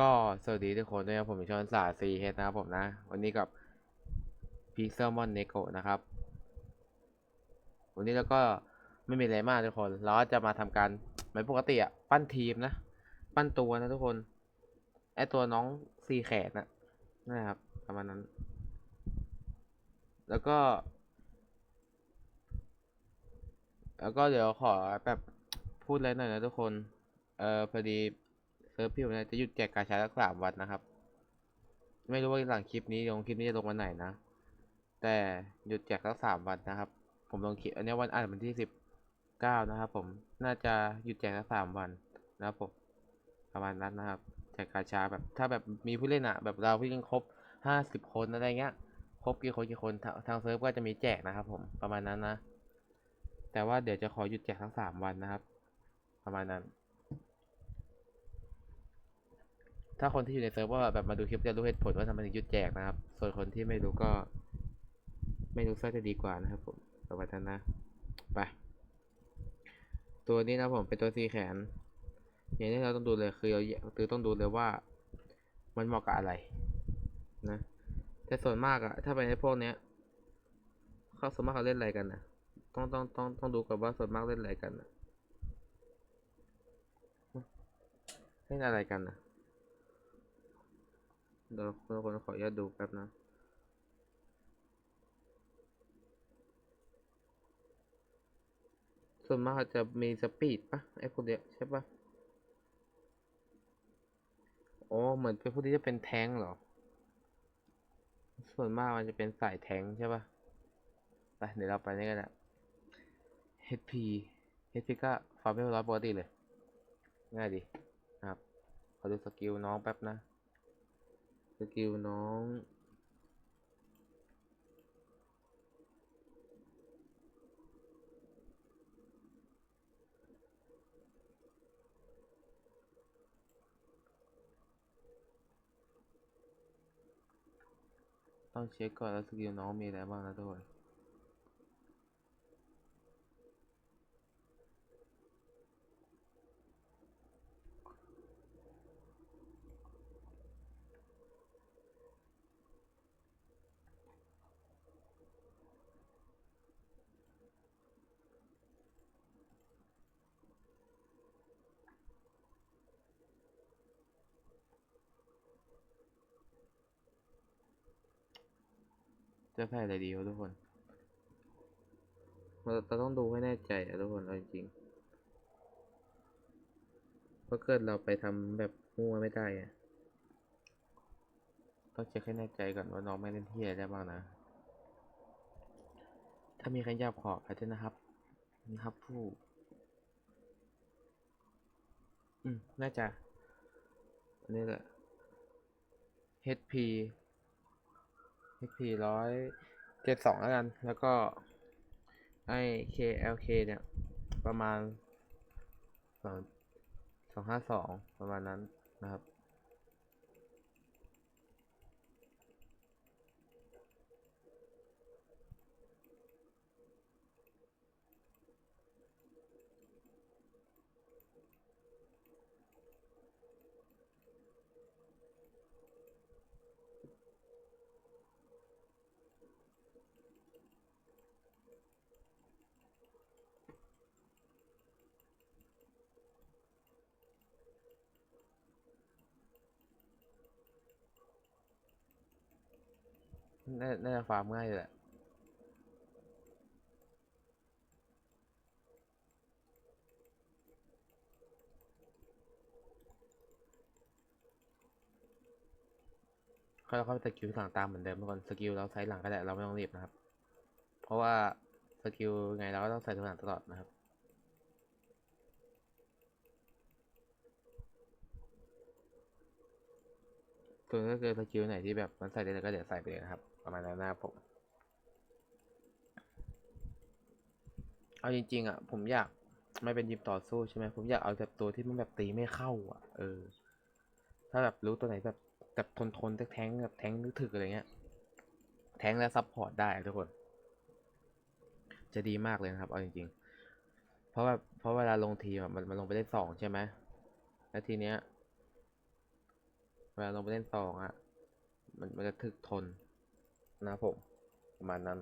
ก็สวัสดีทุกคนด้วยครับผมชอนสาซีเฮดนะครับผมนะ วันนี้กับพีเซอร์มอนเนโกนะครับ วันนี้เราก็ไม่มีอะไรมากทุกคน เราจะมาทำการเหมือนปกติอะปั้นทีมนะ ปั้นตัวนะทุกคนไอตัวน้องซีแขนนะนะครับประมาณนั้น แล้วก็ แล้วก็เดี๋ยวขอแบบพูดอะไรหน่อยนะทุกคน เออพอดี เพี่ผมเนี่ยจะหยุดแจกกาชาสักสามวันนะครับ ไม่รู้ว่าหลังคลิปนี้ลงคลิปนี้จะลงวันไหนนะ แต่หยุดแจกสักสามวันนะครับ ผมลงคลิปอันนี้วันอ่านวันที่สิบเก้านะครับ ผมน่าจะหยุดแจกสักสามวันนะครับผมประมาณนั้นนะครับ แจกกาชาแบบถ้าแบบมีผู้เล่นอะแบบเราพี่เล่นครบห้าสิบคนอะไรเงี้ยครบกี่คนกี่คนทางทางเซิร์ฟก็จะมีแจกนะครับ ผมประมาณนั้นนะ แต่ว่าเดี๋ยวจะขอหยุดแจกทั้งสามวันนะครับ ประมาณนั้น ถ้าคนที่อยู่ในเซิร์ฟวอร์แบบมาดูคลิปจะรู้เหตุผลว่าทำไมถึงหยุดแจกนะครับ ส่วนคนที่ไม่รู้ก็ ไม่รู้ซะจะดีกว่านะครับ ผมประมาณนั้นนะ ไป ตัวนี้นะผมเป็นตัวสีแขน อย่างที่เราต้องดูเลยคือเราคือต้องดูเลยว่า มันเหมาะกับอะไรนะ แต่ส่วนมากอะถ้าเป็นในพวกเนี้ยเขาส่วนมากเขาเล่นอะไรกันนะต้องต้องต้องต้องดูกับว่าส่วนมากเล่นอะไรกันนะเล่นอะไรกันนะ เดี๋ยวคนคนขออนุญาตดูแป๊บนะส่วนมากจะมีสปีดปะไอ้พวกเนี้ยใช่ปะอ๋อเหมือนเป็นพวกที่จะเป็นแท้งเหรอ ส่วนมากมันจะเป็นสายแท้งใช่ปะไปเดี๋ยวเราไปนี่กันแหละ HP HP ก็ฟาร์มไม่ร้อยปกติเลย ง่ายดีนะครับ ขอดูสกิลน้องแป๊บนะ กิลน้อง ต้องเช็คก่อนแล้วสกิลน้องมีอะไรบ้างนะทุกคน จะใส่อะไรดีวะทุกคนเราเราต้องดูให้แน่ใจอะทุกคนเอาจริงๆเพราะเกิดเราไปทำแบบมั่วไม่ได้อะต้องเช็คให้แน่ใจก่อนว่าน้องไม่เล่นที่อะไรได้บ้างนะ ถ้ามีใครยากขออาจจะนะครับนะครับผู้ อืม น่าจะ อันนี้แหละ HP XP ร้อยเจ็ดสองแล้วกัน แล้วก็ไอ้ KLK เนี่ย ประมาณสองสองห้าสองประมาณนั้นนะครับ น่าน่าจะฟาร์มง่ายเลยแหละค่อยๆสกิลหลังตามเหมือนเดิมทุกคนสกิลเราใช้หลังก็ได้เราไม่ต้องรีบนะครับ เพราะว่าสกิลไงเราก็ต้องใส่ทุกหลังตลอดนะครับส่วนถ้าเกิดสกิลไหนที่แบบมันใส่ได้ก็เดี๋ยวใส่ไปเลยนะครับ ประมาณนั้นนะครับผม เอาจริง ๆ อะ ผมอยากไม่เป็นยิมต่อสู้ใช่ไหมผมอยากเอาแบบตัวที่มันแบบตีไม่เข้า อะ เออ ถ้าแบบรู้ตัวไหนแบบแบบทนทนแทงแบบแทงนึกถึกอะไรเงี้ย แทงและซับพอร์ตได้ทุกคน จะดีมากเลยนะครับ เอาจริง ๆ เพราะว่าเพราะเวลาลงทีมมันมันลงไปได้สองใช่ไหมแล้วทีเนี้ยเวลาลงไปเล่นสองอะ มันมันจะถึกทน นะผมประมาณนั้น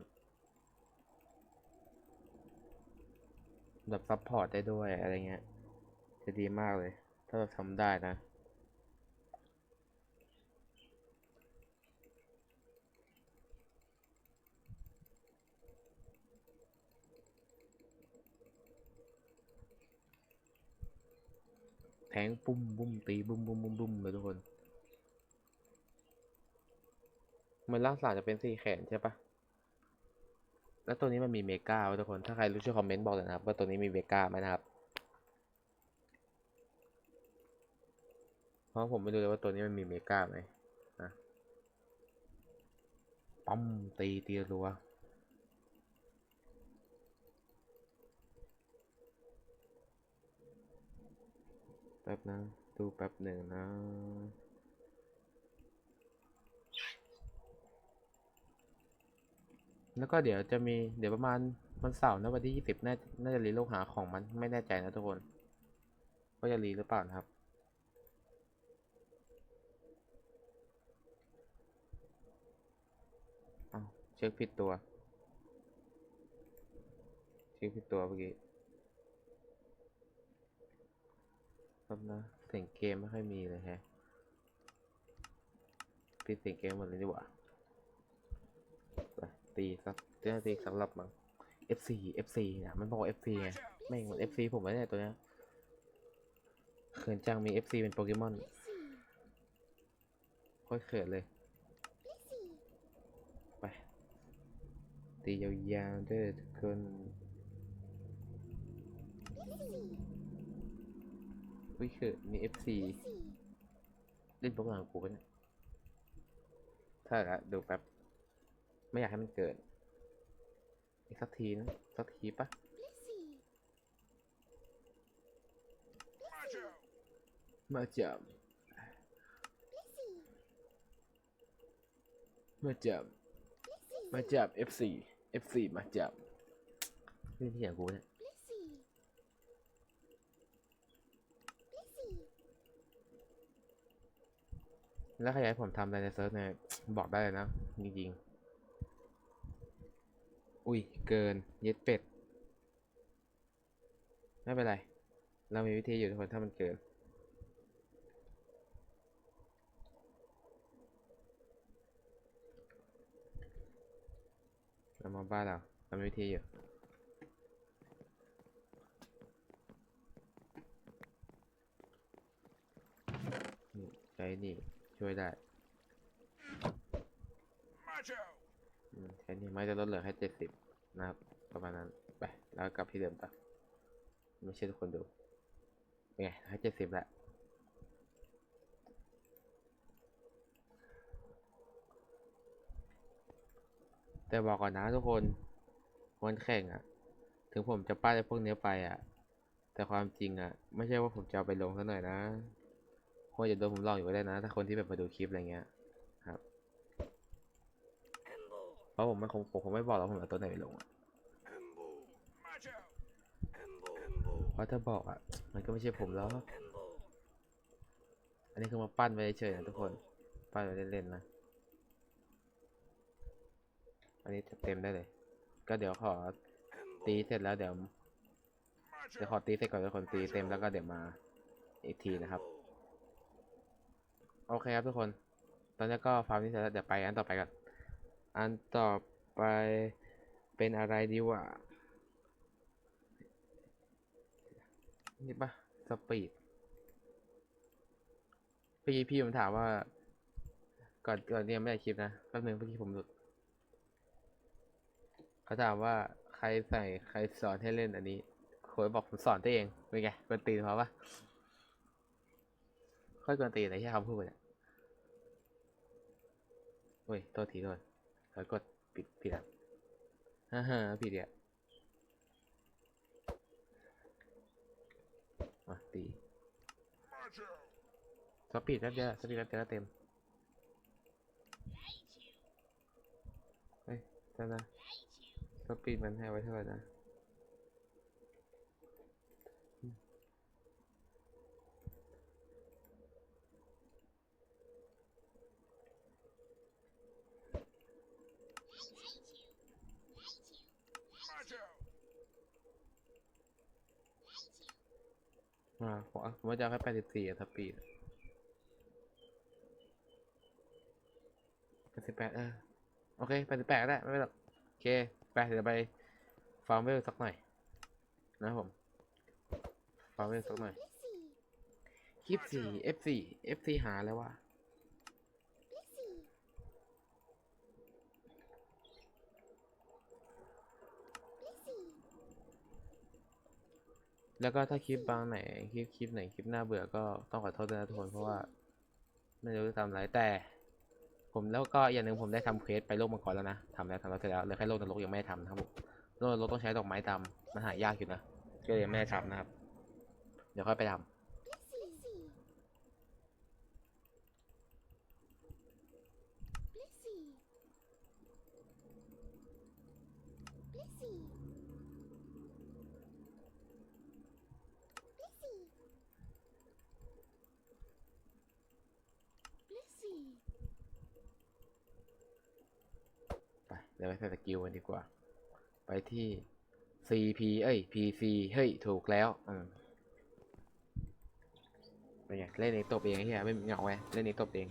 แบบซัพพอร์ตได้ด้วยอะไรเงี้ย จะดีมากเลย ถ้าเราทำได้นะ แทงปุ้มบุ้มตีบุ้มบุ้มบุ้มบุ้มเลยทุกคน มันล่างสาจะเป็นสี่แขนใช่ปะแล้วตัวนี้มันมีเมกาทุกคน ถ้าใครรู้ช่วยคอมเมนต์บอกเลยนะครับ ว่าตัวนี้มีเมกาไหมนะครับ เพราะผมไม่รู้เลยว่าตัวนี้มันมีเมกาไหมนะปั๊มตีตีรัวแป๊บนะดูแป๊บหนึ่งนะ แล้วก็เดี๋ยวจะมีเดี๋ยวประมาณวันเสาร์นะวันที่ยี่สิบน่าน่าจะรีโลกหาของมันไม่แน่ใจนะทุกคนว่าจะรีหรือเปล่านะครับอ้าวเช็คผิดตัว เช็คผิดตัวเมื่อกี้ครับนะเสียงเกมไม่ค่อยมีเลยแฮะปิดเสียงเกมหมดเลยดีกว่า ตีสักเจ้าหน้าที่สำหรับมั้ง FC FC นะมันบอก FC ไงไม่เหมือน FC ผมไม่ได้ตัวเนี้ยเขินจังมี FC เป็นโปเกมอนค่อยเขินเลย ไป ตียาวๆเด้อทุกคนอุ้ยเขินมี FC เล่นโปเกมอนกูปะเนี่ยถ้าละดูแป๊บ ไม่อยากให้มันเกิด อีกสักทีนะ สักทีปะมาจับมาจับมาจับ F4 F4 มาจับนี่ที่อย่างกูเนี่ยแล้วใครอยากผมทำอะไรในเซิร์ฟเนี่ยบอกได้เลยนะ จริงๆ อุ้ย เกิน เย็ดเป็ด ไม่เป็นไร เรามีวิธีอยู่ทุกคน ถ้ามันเกิน เรามาบ้านเราเรามีวิธีอยู่นี่ใช้นี่ ช่วยได้อืมแค่นี้ไม่จะลดเหลือแค่เจ็ดสิบ นะครับประมาณนั้นไปแล้วกลับที่เดิมต่อไม่เชื่อทุกคนดูเป็นไงให้เจ็ดสิบแล้วแต่บอกก่อนนะทุกคนวันแข่งอะ่ะ ถึงผมจะป้ายพวกเนี้ยไปอะ่ะ แต่ความจริงอะ่ะ ไม่ใช่ว่าผมจะเอาไปลงซะหน่อยนะคนจะโดนผมหลอกอยู่ก็ได้นะ ถ้าคนที่แบบมาดูคลิปอะไรเงี้ย ครับ เพ ราะผมไม่คงผมไม่บอกหรอกผมเอาตัวไหนไปลงอะเพราะถ้าบอกอะ มันก็ไม่ใช่ผมแล้ว อันนี้คือมาปั้นไปเฉยๆนะทุกคน ปั้นไปเล่นๆนะ อันนี้เต็มได้เลย ก็เดี๋ยวขอตีเสร็จแล้วเดี๋ยวเดี๋ยวขอตีเสร็จก่อนทุกคนตีเต็มแล้วก็เดี๋ยวมาอีกทีนะครับ โอเคครับทุกคน ตอนนี้ก็ฟาร์มนี้เสร็จแล้วเดี๋ยวไปอันต่อไปกัน อันต่อไปเป็นอะไรดีวะ นี่ปะสปีดเมื่อกี้พี่ผมถามว่า ก่อนก่อนเนี่ยไม่ได้คลิปนะแป๊บนึงเมื่อกี้ผมหลุดเขาถามว่าใครใส่ใครสอนให้เล่นอันนี้โค้ชบอกผมสอนตัวเองเป็นไงกวนตีนเขาปะค่อยกวนตีนอะไรที่เขาพูดเนี่ยโอ้ย โทษทีโทษ แล้วกดปิดผิดอะฮ่าฮ่าผิดอะมาตีสปีดแป๊บเดียวสปีดแป๊บเดียวเต็มเฮ้ยเท่านะสปีดมันให้ไว้เท่าไหร่นะ อ่าผมว่าจะแค่แปดสิบสี่อะสปีดแปดสิบแปดเออโอเคแปดสิบแปดได้ไม่เป็นไรหรอกโอเคไปเดี๋ยวไปฟาร์มเวลสักหน่อย นะผมฟาร์มเวลสักหน่อยคลิปสี่ F สี่ F สี่หาแล้วว่ะ แล้วก็ถ้าคลิปบางไหนคลิปคลิปไหนคลิปหน้าเบื่อก็ต้องขอโทษด้วยนะทุกคนเพราะว่าไม่รู้จะทำอะไรแต่ ผมแล้วก็อย่างหนึ่งผมได้ทำเควสไปโลกมังกรแล้วนะทำแล้วทำแล้วเสร็จแล้วเหลือแค่โลกนรกยังไม่ได้ทำนะครับผมโลกนรกต้องใช้ดอกไม้ดำมันหายากอยู่นะก็เลยยังไม่ได้ทำนะครับ เดี๋ยวค่อยไปทำ ไปเดี๋ยวไปใส่สกิลกันดีกว่า ไปที่ CP เอ้ย PC เฮ้ย ถูกแล้วอืมเป็นไงเล่นเองตบเองเฮียไม่เหงาไงเล่นเองตบเอง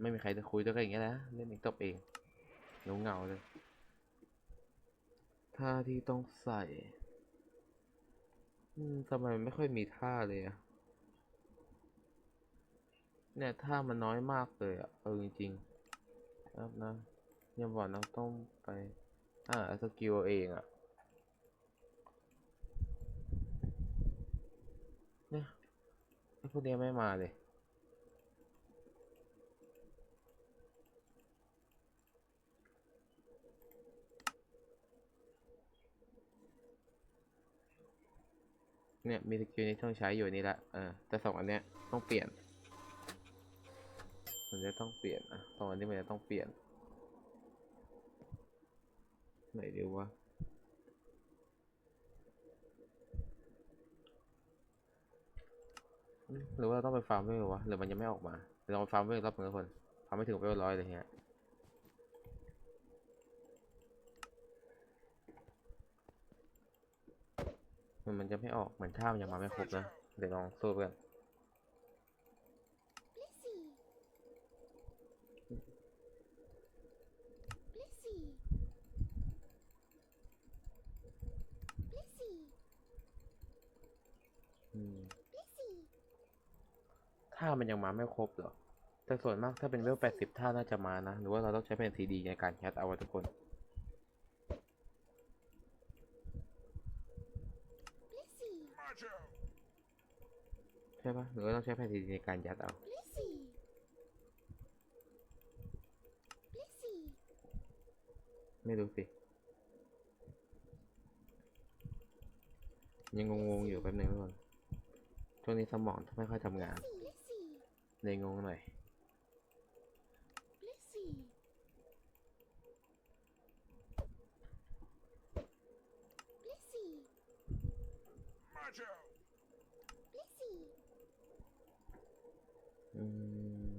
ไม่มีใครจะคุยด้วยกันอย่างเงี้ยนะเล่นเองตบเองหงาเงาเลยท่าที่ต้องใส่ทำไมไม่ค่อยมีท่าเลยอะ เนี่ยถ้ามันน้อยมากเลยอะเออจริงๆครับนะอย่าบอกนะต้องไป อ่าสกิลเอาเองอะเนี่ยไอ้พวกเนี้ยไม่มาเลยเนี่ยมีสกิลนี้ต้องใช้อยู่นี่ละเออแต่สองอันเนี้ยต้องเปลี่ยน มันจะต้องเปลี่ยนอะตอนนี้มันจะต้องเปลี่ยน ไหนดีวะหรือว่าต้องไปฟาร์มเวลวะหรือมันยังไม่ออกมาเดี๋ยองไปฟาร์มเวลรอบหนึ่งคนฟาร์มไม่ถึงเวลร้อยเลยเฮียมันมันจะไม่ออกเหมือนท่ามันยังมาไม่ครบนะ เดี๋ยวลองสู้กัน อืม ถ้ามันยังมาไม่ครบเหรอ แต่ส่วนมากถ้าเป็นเวลแปดสิบท่าน่าจะมานะ หรือว่าเราต้องใช้แผ่นซีดีในการแคสเอาไว้ทุกคนใช่ปะหรือว่าต้องใช้แผ่นซีดีในการยัดเอาไม่รู้สิ ยังงงๆอยู่แป๊บนึงทุกคน ช่วงนี้สมองไม่ค่อยทำงานเลยงงหน่อยอืม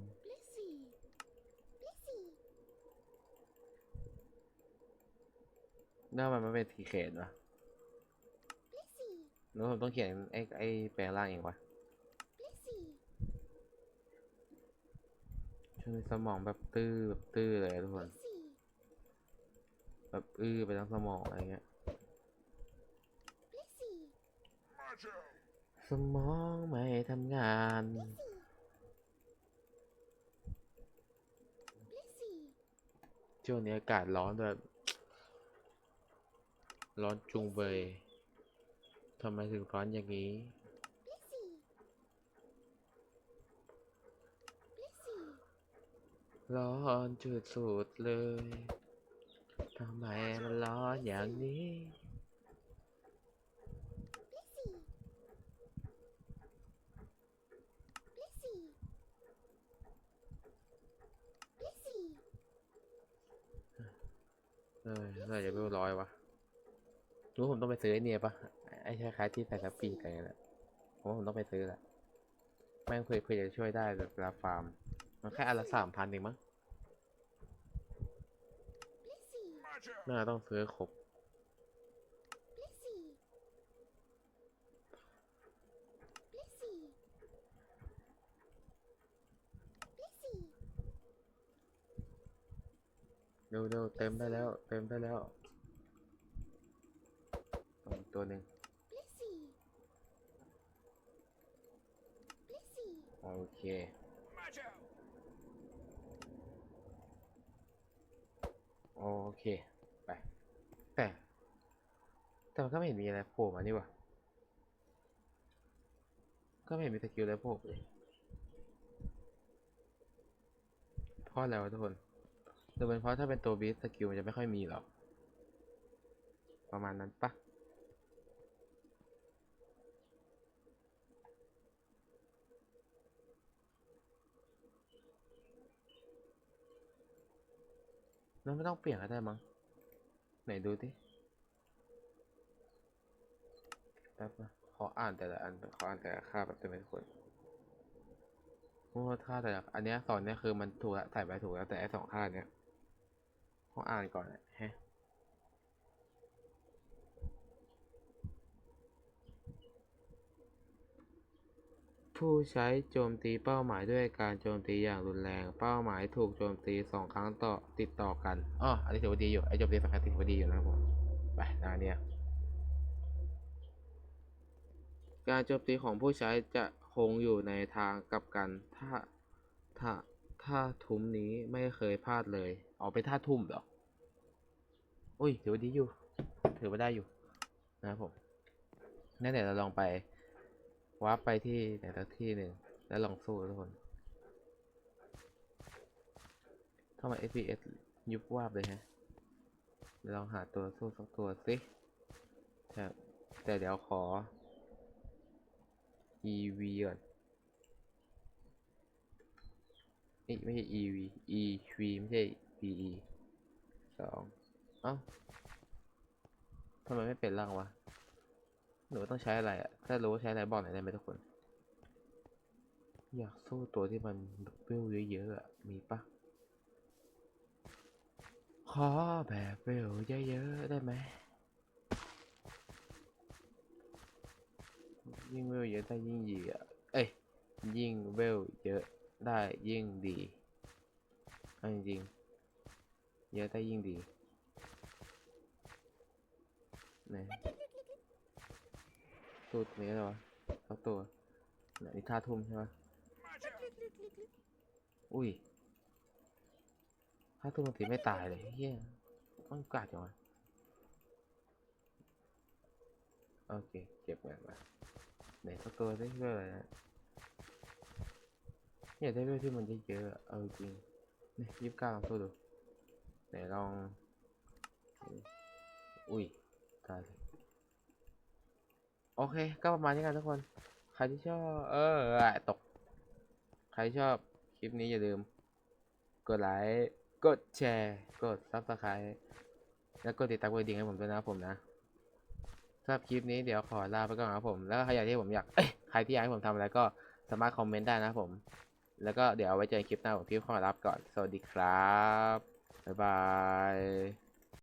หน้ามันไม่เป็นทีเขตวะ หรือว่าผมต้องเขียนไอ้ไอ้แปลงร่างเองวะช่วงนี้สมองแบบตื้อแบบตื้อเลยทุกคน แบบอื้อไปทั้งสมองอะไรเงี้ย สมองไม่ทำงานช่วงนี้อากาศร้อนแบบร้อนจุงเบย ทำไมถึงร้อนอย่างนี้ ร้อนจุดสุดเลย ทำไมมันร้อนอย่างนี้ เออเมื่อไหร่จะไม่ร้อยวะรู้ผมต้องไปซื้อไอ้เนี่ยปะไไอ้คล้ายที่ใส่สปีดอะไรนั่นแหละผมว่าผมต้องไปซื้อแหละแม่งเผื่อจะช่วยได้แบบเลาฟาร์ม มันแค่อละสามพันเองมั้งน่าต้องซื้อครบเร็วๆเต็มได้แล้ว เต็มได้แล้ว ตัวหนึ่ง โอเค โอเค ไป แต่ แต่มันก็ไม่เห็นมีอะไรโผล่มานี่ว่าก็ไม่เห็นมีสกิลอะไรโผล่เลยเพราะอะไรวะทุกคนหรือเป็นเพราะถ้าเป็นตัวบีสสกิลมันจะไม่ค่อยมีหรอก ประมาณนั้นปะ มันไม่ต้องเปลี่ยนก็ได้มั้ง ไหนดูดิแป๊บนะขออ่านแต่ละอันขออ่านแต่ละค่าแบบเป็นคนโอ้ค่าแต่ละอันเนี้ยสอนเนี้ยคือมันถูกแล้วใส่ไปถูกแล้วแต่ไอ้สองค่าเนี้ยขออ่านก่อนอะแฮะ ผู้ใช้โจมตีเป้าหมายด้วยการโจมตีอย่างรุนแรง เป้าหมายถูกโจมตีสองครั้งต่อติดต่อกันอ๋ออันนี้ถือว่าดีอยู่ไอ้โจมตีสองครั้งถือว่าดีอยู่นะครับผมไปนาเนี่ยการโจมตีของผู้ใช้จะคงอยู่ในทางกลับกัน ถ้าถ้าถ้าทุ้มนี้ไม่เคยพลาดเลยออกไปท่าทุ่มหรออุ้ยถือว่าดีอยู่ ถือว่าได้อยู่นะครับผมนั่นเดี๋ยวเราลองไป วาร์ปไปที่ไหนสักที่หนึ่งแล้วลองสู้ทุกคนทำไม FPS ยุบวาบเลยฮะ ลองหาตัวสู้สักตัวสิแต่แต่เดี๋ยวขอ EV ก่อนเอ้ยไม่ใช่ EV EV ไม่ใช่ PE สองเอ้าทำไมไม่เป็นร่างวะ หนูต้องใช้อะไรอะถ้ารู้ใช้อะไรบอกหน่อยได้ไหมทุกคน อยากสู้ตัวที่มันเวลเยอะๆอะมีปะขอแบบเวลเยอะๆได้ไหมยิ่งเวลเยอะได้ยิ่งดีอะเอ้ยยิ่งเวลเยอะได้ยิ่งดีเอาจริงเยอะได้ยิ่งดีไห นตัวนี้เหรอสักตัวไหนนี่ท่าทุ่มใช่ปะอุ้ยท่าทุ่มบางทีไม่ตายเลยเฮียต้องกัดจังวะโอเค เก็บเงินมาไหนสักตัวได้เพื่ออะไรนะอยากได้เรื่องที่มันเยอะๆเอาจริงนี่ยี่สิบเก้าลองสู้ดูไหนลอง อุ้ยตายเลย โอเค ก็ประมาณนี้กันทุกคน ใครที่ชอบ เออตก ใครชอบคลิปนี้อย่าลืม กดไลค์กดแชร์ กดซับสไครต์แล้วก็ติดตามกดดิ่งให้ผมด้วยนะผมนะสำหรับคลิปนี้เดี๋ยวขอลาไปก่อนครับผม แล้วใครอยากที่ผมอยากใครที่อยากให้ผมทำอะไรก็สามารถคอมเมนต์ได้นะผม แล้วก็เดี๋ยวไว้เจอกันคลิปหน้าผมพี่ขอรับก่อน สวัสดีครับ บ๊ายบาย